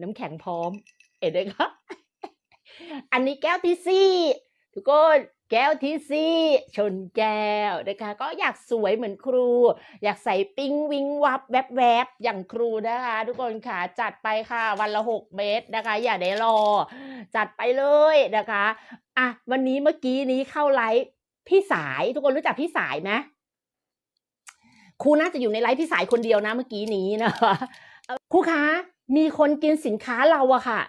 น้ำแข็งพร้อม เห็นไหมคะอันนี้แก้วที่สี่ทุกคนแก้วที่สี่ชนแก้วนะคะ ก็อยากสวยเหมือนครู อยากใส่ปิ้งวิงวับแวบแวบอย่างครูนะคะ ทุกคนค่ะจัดไปค่ะวันละหกเม็ดนะคะ อย่าได้รอ จัดไปเลยนะคะอะวันนี้เมื่อกี้นี้เข้าไลฟ์พี่สายทุกคนรู้จักพี่สายไหมครูน่าจะอยู่ในไลฟ์พี่สายคนเดียวนะเมื่อกี้นี้นะคะครูคะ มีคนกินสินค้าเราอะค่ะ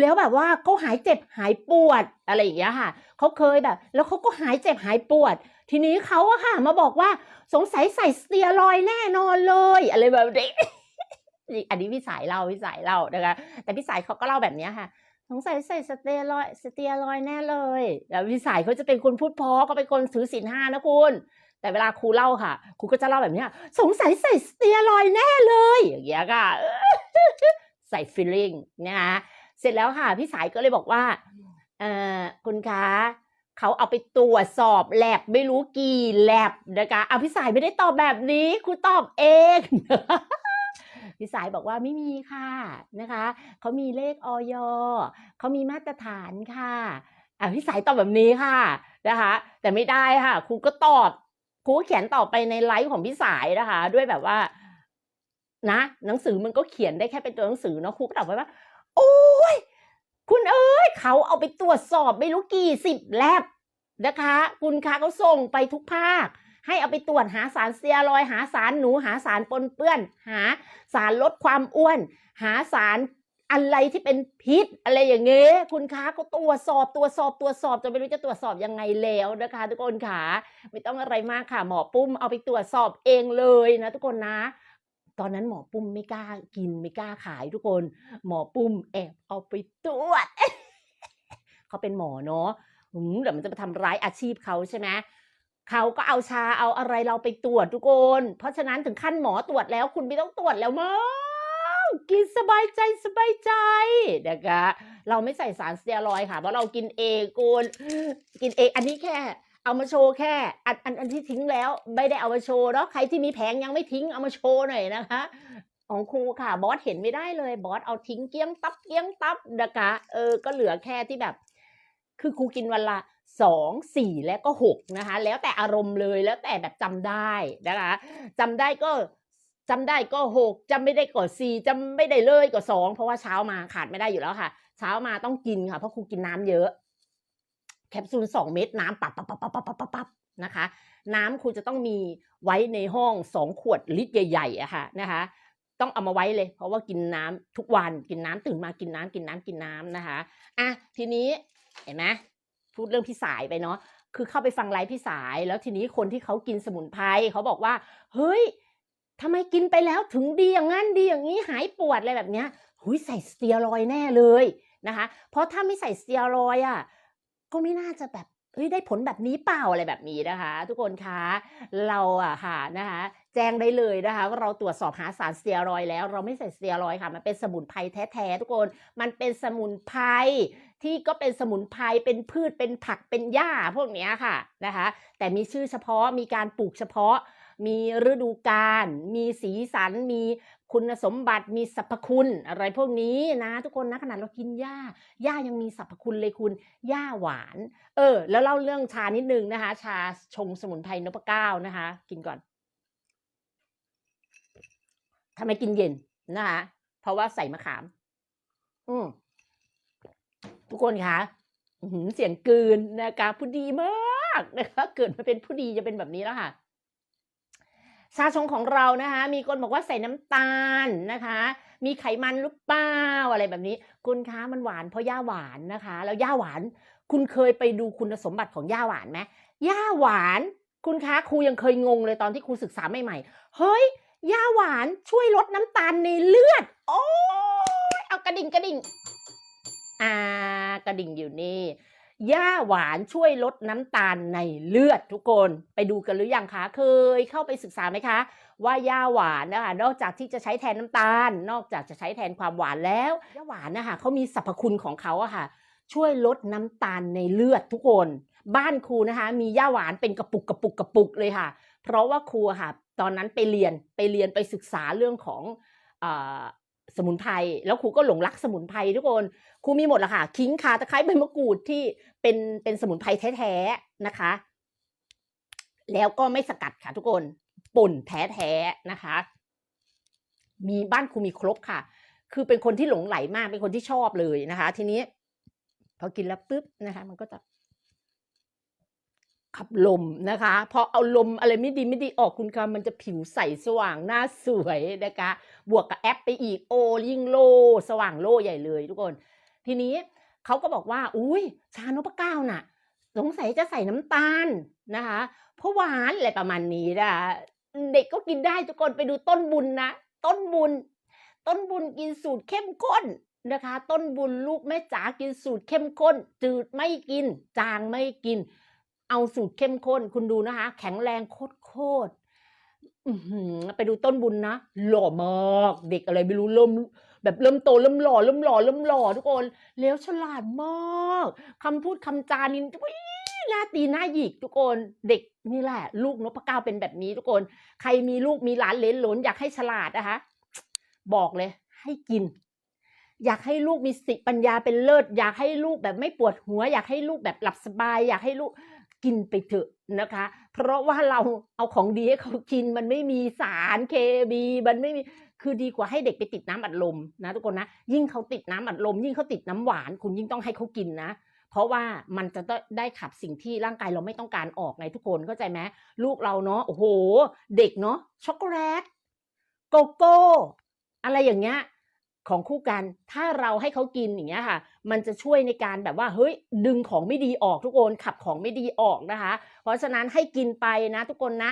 แล้วแบบว่าเขาหายเจ็บหายปวดอะไรอย่างเงี้ยค่ะเขาเคยแบบ แล้วเขาก็หายเจ็บหายปวด ทีนี้เขาอะค่ะ มาบอกว่าสงสัยใส่สเตียรอยแน่นอนเลย อะไรแบบนี้อันนี้พี่สายเล่าพี่สายเล่านะคะแต่พี่สายเขาก็เล่าแบบนี้ค่ะสงสัยใส่สเตียรอยสเตียรอยแน่เลยแล้วพี่สายเขาจะเป็นคนพูดพอเขาเป็นคนถือศีลห้านะคุณแต่เวลาครูเล่าค่ะครูก็จะเล่าแบบนี้สงสัยใส่สเตียรอยแน่เลยอย่างเงี้ยค่ะ ใส่ฟีลลิ่งนะคะเสร็จแล้วค่ะพี่สายก็เลยบอกว่าเออคุณคะเขาเอาไปตรวจสอบแลบไม่รู้กี่แลบนะคะเอาพี่สายไม่ได้ตอบแบบนี้ครูตอบเองพี่สายบอกว่าไม่มีค่ะนะคะเขามีเลขออยเขามีมาตรฐานค่ะอะพี่สายตอบแบบนี้ค่ะนะคะ แต่ไม่ได้ค่ะครูก็ตอบครูเขียนต่อไปในไลฟ์ของพี่สายนะคะ ด้วยแบบว่า นะหนังสือมันก็เขียนได้แค่เป็นตัวหนังสือเนาะครูก็ตอบไปว่า โอ้ยคุณเอ้ยเขาเอาไปตรวจสอบไม่รู้กี่สิบแลบนะคะ คุณคะเขาส่งไปทุกภาค ให้เอาไปตรวจหาสารเซียรอยหาสารหนูหาสารปนเปื้อน หาสารลดความอ้วน หาสารอะไรที่เป็นพิษอะไรอย่างเงี้ยคุณคะก็ตรวจสอบตรวจสอบตรวจสอบจนไม่รู้จะตรวจสอบยังไงแล้วนะคะ ทุกคนค่ะไม่ต้องอะไรมากค่ะหมอปุ้มเอาไปตรวจสอบเองเลยนะทุกคนนะ ตอนนั้นหมอปุ้มไม่กล้ากินไม่กล้าขายทุกคน หมอปุ้มแอบเอาไปตรวจเขาเป็นหมอเนาะเดี๋ยวมันจะมาทำร้ายอาชีพเขาใช่ไหมเขาก็เอาชาเอาอะไรเราไปตรวจทุกคน เพราะฉะนั้นถึงขั้นหมอตรวจแล้ว คุณไม่ต้องตรวจแล้วมั้งกินสบายใจสบายใจนะคะเราไม่ใส่สารสเตียรอยด์ค่ะเพราะเรากินเองคุณกินเองอันนี้แค่ เอามาโชว์แค่ อันอันอันที่ทิ้งแล้ว ไม่ได้เอามาโชว์เนาะใครที่มีแผงยังไม่ทิ้งเอามาโชว์หน่อยนะคะ ของครูค่ะ บอสเห็นไม่ได้เลย บอสเอาทิ้งเกี้ยงตับเกี้ยงตับนะคะเออก็เหลือแค่ที่แบบ คือครูกินวันละสองสี่และก็หกนะคะ แล้วแต่อารมณ์เลยแล้วแต่แบบจำได้นะคะจำได้ก็จำได้ก็หกจำไม่ได้ก็สี่จำไม่ได้เลยก็สองเพราะว่าเช้ามาขาดไม่ได้อยู่แล้วค่ะ เช้ามาต้องกินค่ะเพราะครูกินน้ำเยอะ แคปซูลสองเม็ดน้ำปับปับปับปับปับปับปับนะคะ น้ำคุณจะต้องมีไว้ในห้องสองขวดลิตรใหญ่ๆอะค่ะนะคะ ต้องเอามาไว้เลย เพราะว่ากินน้ำทุกวันกินน้ำตื่นมากินน้ำกินน้ำกินน้ำนะคะอะทีนี้เห็นไหมพูดเรื่องพี่สายไปเนาะคือเข้าไปฟังไลฟ์พี่สาย แล้วทีนี้คนที่เขากินสมุนไพรเขาบอกว่า เฮ้ยทำไมกินไปแล้วถึงดีอย่างนั้นดีอย่างนี้หายปวดอะไรแบบเนี้ยหุยใส่สเตียรอยแน่เลยนะคะ เพราะถ้าไม่ใส่สเตียรอยอะ่ะ ก็ไม่น่าจะแบบเฮ้ยได้ผลแบบนี้เปล่าอะไรแบบนี้นะคะ ทุกคนคะเราอะค่ะนะคะแจ้งได้เลยนะคะว่าเราตรวจสอบหาสารสเตียรอยแล้ว เราไม่ใส่สเตียรอยค่ะมันเป็นสมุนไพรแท้ๆทุกคนมันเป็นสมุนไพรที่ก็เป็นสมุนไพรเป็นพืชเป็นผักเป็นหญ้าพวกเนี้ยค่ะนะคะแต่มีชื่อเฉพาะมีการปลูกเฉพาะ มีฤดูกาลมีสีสัน มีคุณสมบัติมีสรรพคุณ อะไรพวกนี้นะทุกคนนะขนาดเรากินหญ้าหญ้ายังมีสรรพคุณเลยคุณหญ้าหวาน เออ แล้วเล่าเรื่องชานิดนึงนะคะ ชาชงสมุนไพรนพเก้านะคะ กินก่อนทำไมกินเย็นนะคะเพราะว่าใส่มะขาม อืมทุกคนคะเสียงกืนนะคะผู้ดีมากนะคะเกิดมาเป็นผู้ดีจะเป็นแบบนี้แล้วค่ะ ชาชงของเรานะคะ มีคนบอกว่าใส่น้ำตาลนะคะ มีไขมันหรือเปล่าอะไรแบบนี้ คุณคะมันหวานเพราะย่าหวานนะคะ แล้วย่าหวาน คุณเคยไปดูคุณสมบัติของย่าหวานไหมย่าหวาน คุณคะครูยังเคยงงเลยตอนที่ครูศึกษาใหม่ๆเฮ้ยย่าหวานช่วยลดน้ำตาลในเลือด โอ้ยเอากระดิ่งกระดิ่ง อ่ากระดิ่งอยู่นี่ ย่าหวานช่วยลดน้ำตาลในเลือดทุกคนไปดูกันหรือยังคะเคยเข้าไปศึกษาไหมคะ ว่าย่าหวานนะคะนอกจากที่จะใช้แทนน้ำตาล นอกจากจะใช้แทนความหวานแล้วย่าหวานนะคะเขามีสรรพคุณของเขาอะค่ะ ช่วยลดน้ำตาลในเลือดทุกคน บ้านครูนะคะ มีย่าหวานเป็นกระปุกกระปุกกระปุกเลยค่ะ เพราะว่าครูค่ะ ตอนนั้นไปเรียนไปเรียนไปศึกษาเรื่องของ สมุนไพรแล้วครูก็หลงรักสมุนไพรทุกคนครูมีหมดละค่ะขิงขาตะไคร้ใบมะกรูดที่เป็นเป็นสมุนไพรแท้ๆนะคะ แล้วก็ไม่สกัดค่ะทุกคนป่นแท้ๆนะคะ มีบ้านครูมีครบค่ะ คือเป็นคนที่หลงไหลมากเป็นคนที่ชอบเลยนะคะ ทีนี้พอกินแล้วปุ๊บนะคะ มันก็จะ ขับลมนะคะพอเอาลมอะไรไม่ดีไม่ดีออกคุณคะมันจะผิวใสสว่างหน้าสวยนะคะ บวกกับแอปไปอีกโอยิ่งโล สว่างโลใหญ่เลยทุกคน ทีนี้เขาก็บอกว่า อุ้ยชานพเก้าน่ะ สงสัยจะใส่น้ำตาลนะคะเพราะหวานอะไรประมาณนี้นะคะเด็กก็กินได้ทุกคนไปดูต้นบุญนะ ต้นบุญ ต้นบุญกินสูตรเข้มข้นนะคะ ต้นบุญลูกแม่จ๋ากินสูตรเข้มข้น จืดไม่กิน จางไม่กิน เอาสูตรเข้มข้น คุณดูนะคะ แข็งแรงโคตรโคตรไปดูต้นบุญนะ หล่อมากเด็กอะไรไม่รู้เริ่มแบบเริ่มโตเริ่มหล่อเริ่มหล่อเริ่มหล่อทุกคนแล้วฉลาดมากคำพูดคำจานี่หน้าตีหน้าหยิกทุกคนเด็กนี่แหละ ลูกนพเก้าเป็นแบบนี้ทุกคน ใครมีลูกมีหลานเลนหลนอยากให้ฉลาดนะคะ บอกเลย ให้กิน อยากให้ลูกมีสติปัญญาเป็นเลิศ อยากให้ลูกแบบไม่ปวดหัว อยากให้ลูกแบบหลับสบาย อยากให้ลูก กินไปเถอะนะคะ เพราะว่าเราเอาของดีให้เขากินมันไม่มีสารเคมีมันไม่มีคือดีกว่าให้เด็กไปติดน้ำอัดลมนะทุกคนนะ ยิ่งเขาติดน้ำอัดลม ยิ่งเขาติดน้ำหวาน คุณยิ่งต้องให้เขากินนะเพราะว่ามันจะได้ขับสิ่งที่ร่างกายเราไม่ต้องการออกไงทุกคนเข้าใจไหมลูกเราเนาะโอ้โห เด็กเนาะช็อกโกแลตโกโก้ อะไรอย่างเงี้ย ของคู่กัน ถ้าเราให้เขากินอย่างเงี้ยค่ะ มันจะช่วยในการแบบว่าเฮ้ยดึงของไม่ดีออกทุกคนขับของไม่ดีออกนะคะ เพราะฉะนั้นให้กินไปนะทุกคนนะ